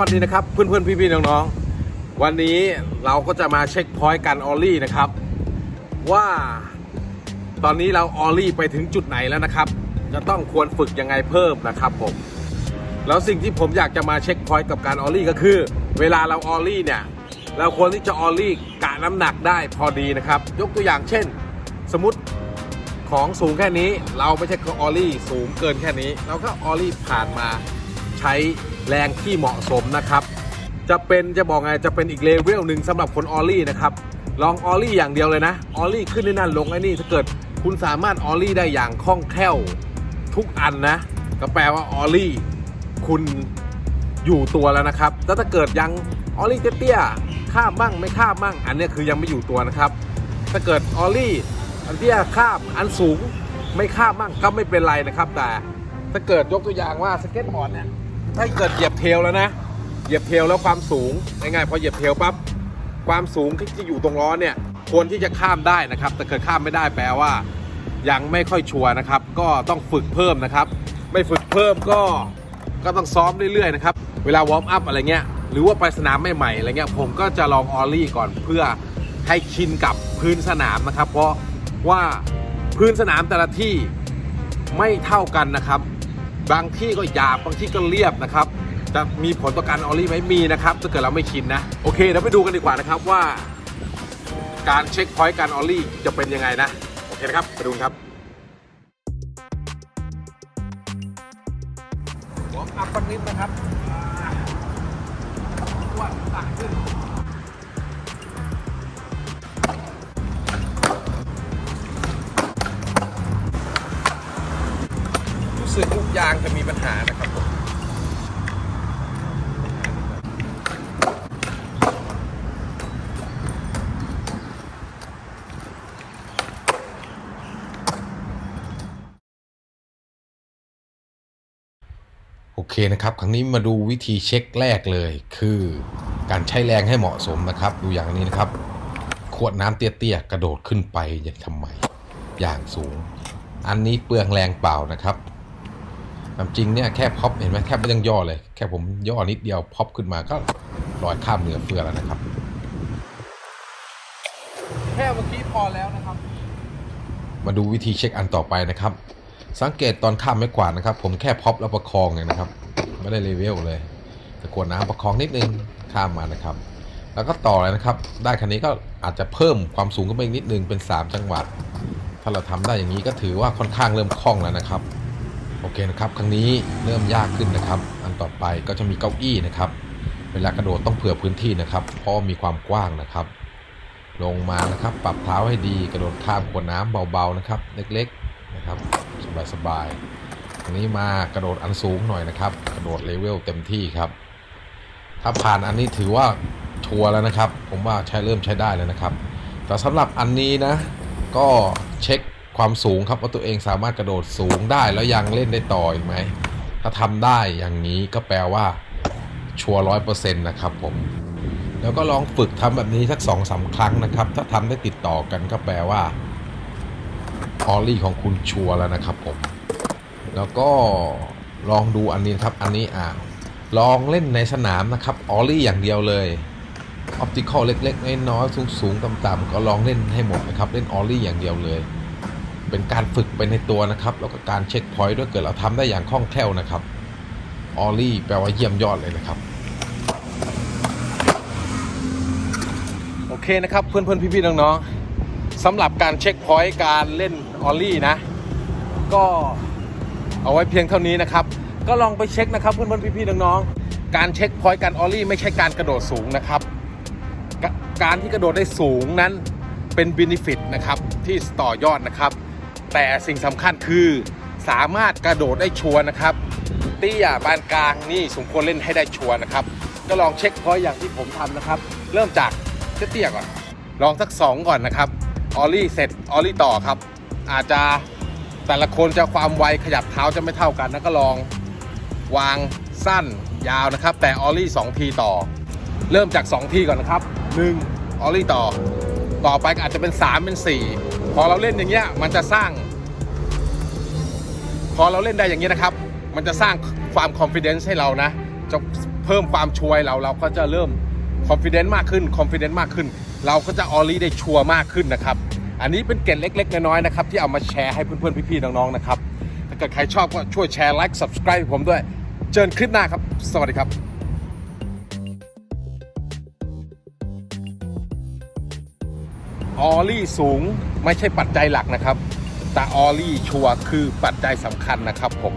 วัสดีนะครับ เพื่อนๆพี่ๆน้องๆ วันนี้เราก็จะมาเช็คพอยต์กันออลลี่นะครับ ว่าตอนนี้เราออลลี่ไปถึงจุดไหนแล้วนะครับ จะต้องควรฝึกยังไงเพิ่มนะครับผมแล้วสิ่งที่ผมอยากจะมาเช็คพอยต์กับการออลลี่ก็คือ เวลาเราออลลี่เนี่ยเราควรที่จะออลลี่กะน้ำหนักได้พอดีนะครับ ยกตัวอย่างเช่น สมมติของสูงแค่นี้ เราไม่ใช่ออลลี่สูงเกินแค่นี้ เราก็ออลลี่ผ่านมาใช้ แรงที่เหมาะสมนะครับ จะเป็นจะบอกไงจะเป็นอีกเลเวลหนึ่งสำหรับคนออลลี่นะครับลองออลลี่อย่างเดียวเลยนะออลลี่ขึ้นนี่นั่นลงไอ้นี่ถ้าเกิดคุณสามารถออลลี่ได้อย่างคล่องแคล่วทุกอันนะ ก็แปลว่าออลลี่คุณอยู่ตัวแล้วนะครับแล้วถ้าเกิดยังออลลี่เตี้ยๆข้ามบ้างไม่ข้ามบ้างอันนี้คือยังไม่อยู่ตัวนะครับ ถ้าเกิดออลลี่อันเตี้ยข้ามอันสูงไม่ข้ามบ้างก็ไม่เป็นไรนะครับ แต่ถ้าเกิดยกตัวอย่างว่าสเก็ตบอร์ดเนี่ย ถ้าเกิดเหยียบเทลแล้วนะ เหยียบเทลแล้วความสูงง่ายๆพอเหยียบเทลปั๊บความสูงที่อยู่ตรงล้อเนี่ยควรที่จะข้ามได้นะครับ แต่เกิดข้ามไม่ได้แปลว่า ยังไม่ค่อยชัวร์นะครับ ก็ต้องฝึกเพิ่มนะครับ ไม่ฝึกเพิ่มก็ก็ต้องซ้อมเรื่อยๆนะครับ เวลาวอร์มอัพอะไรเงี้ยหรือว่าไปสนามใหม่ๆอะไรเงี้ยผมก็จะลองออลลี่ก่อนเพื่อให้ชินกับพื้นสนามนะครับ เพราะว่าพื้นสนามแต่ละที่ไม่เท่ากันนะครับ บางที่ก็หยาบบางที่ก็เรียบนะครับ จะมีผลต่อการออลลี่ไหมมีนะครับถ้าเกิดเราไม่ชินนะโอเคเดี๋ยวไปดูกันดีกว่านะครับว่า การเช็คพอยต์การออลลี่จะเป็นยังไงนะโอเคนะครับไปดูครับวอร์มอัพสักนิดนะครับอ้วนตักขึ้น ยางจะมีปัญหานะครับผมโอเคนะครับ ครั้งนี้มาดูวิธีเช็คแรกเลย คือการใช้แรงให้เหมาะสมนะครับ ดูอย่างนี้นะครับ ขวดน้ำเตี้ยๆกระโดดขึ้นไปอย่างทำไมอย่างสูง อันนี้เปลืองแรงเปล่านะครับ จริงเนี่ยแค่พับเห็นไหมแทบไม่ต้องย่อเลย แค่ผมย่อนิดเดียวพับขึ้นมาก็ลอยข้ามเหนือเฟือแล้วนะครับ แค่เมื่อกี้พอแล้วนะครับ มาดูวิธีเช็คอันต่อไปนะครับ สังเกตตอนข้ามไม้กวาดนะครับ ผมแค่พับแล้วประคองเลยนะครับ ไม่ได้เลเวลเลยแต่ขวดน้ำประคองนิดนึงข้ามมานะครับ แล้วก็ต่อเลยนะครับ ได้คันนี้ก็อาจจะเพิ่มความสูงขึ้นไปอีกนิดนึงเป็น 3 จังหวัด ถ้าเราทำได้อย่างนี้ก็ถือว่าค่อนข้างเริ่มคล่องแล้วนะครับ โอเคนะครับครั้งนี้เริ่มยากขึ้นนะครับ อันต่อไปก็จะมีเก้าอี้นะครับ เวลากระโดดต้องเผื่อพื้นที่นะครับ เพราะมีความกว้างนะครับ ลงมานะครับ ปรับเท้าให้ดีกระโดดข้ามขวดน้ำเบาๆนะครับ เล็กๆนะครับ สบายๆทีนี้มากระโดดอันสูงหน่อยนะครับ กระโดดเลเวลเต็มที่ครับ ถ้าผ่านอันนี้ถือว่าชัวร์แล้วนะครับ ผมว่าใช้เริ่มใช้ได้แล้วนะครับ แต่สำหรับอันนี้นะ ก็เช็ค ความสูงครับว่าตัวเองสามารถกระโดดสูงได้แล้วยังเล่นได้ต่ออีกไหมถ้าทำได้อย่างนี้ก็แปลว่าชัวร้อยเปอร์เซ็นต์นะครับผมแล้วก็ลองฝึกทำแบบนี้สักสองสาครั้งนะครับ ถ้าทำได้ติดต่อกันก็แปลว่าออลลี่ของคุณชัวร์แล้วนะครับผม แล้วก็ลองดูอันนี้ครับอันนี้อ่าลองเล่นในสนามนะครับออลลี่อย่างเดียวเลยออปติคอลเล็กๆน้อยๆสูงๆต่ำๆก็ลองเล่นให้หมดนะครับ เล่นออลลี่อย่างเดียวเลย เป็นการฝึกไปในตัวนะครับ แล้วก็การเช็คพอยต์ด้วยเกิดเราทำได้อย่างคล่องแคล่วนะครับออลลี่แปลว่าเยี่ยมยอดเลยนะครับ โอเคนะครับ เพื่อนๆพี่ๆน้องๆสำหรับการเช็คพอยต์การเล่นออลลี่นะ ก็เอาไว้เพียงเท่านี้นะครับ ก็ลองไปเช็คนะครับ เพื่อนๆพี่ๆน้องๆการเช็คพอยต์การออลลี่ไม่ใช่การกระโดดสูงนะครับการที่กระโดดได้สูงนั้นเป็นบินิฟิตนะครับที่ต่อยอดนะครับ แต่สิ่งสำคัญคือสามารถกระโดดได้ชัวร์นะครับเตี้ยปานกลางนี่สมควรเล่นให้ได้ชัวร์นะครับ ก็ลองเช็คพอยอย่างที่ผมทำนะครับ เริ่มจากเตี้ยก่อน ลองสัก 2 ก่อนนะครับออลี่เสร็จออลี่ต่อครับ อาจจะแต่ละคนจะความไวขยับเท้าจะไม่เท่ากันนะก็ลองวางสั้นยาวนะครับ แต่ออลี่ 2 ทีต่อ เริ่มจาก 2 ทีก่อนนะครับ 1 ออลี่ต่อ ต่อไปอาจจะเป็น 3 เป็น 4 อเราเล่นอย่างเงี้ยมันจะสร้าง พอเราเล่นได้อย่างนี้ยนะครับ มันจะสร้างความ confidence ให้เรานะ จะพพิ่มความชัวร์ให้เราเราก็จะเริ่มคอนฟ idence มากขึ้นคอนฟ idence มากขึ้น เราก็จะออลลี่ได้ชัวร์มากขึ้นนะครับ อันนี้เป็นเกร็ดเล็ก ๆ น้อยๆนะครับ ที่เอามาแชร์ให้เพื่อนๆพี่ๆน้องๆนะครับถ้าเกิดใครชอบก็ช่วยแชร์ไลค์ subscribe ให้ผมด้วย เจอกันคลิปหน้าครับ สวัสดีครับ ออลลี่สูงไม่ใช่ปัจจัยหลักนะครับ แต่ออลลี่ชัวร์คือปัจจัยสำคัญนะครับผม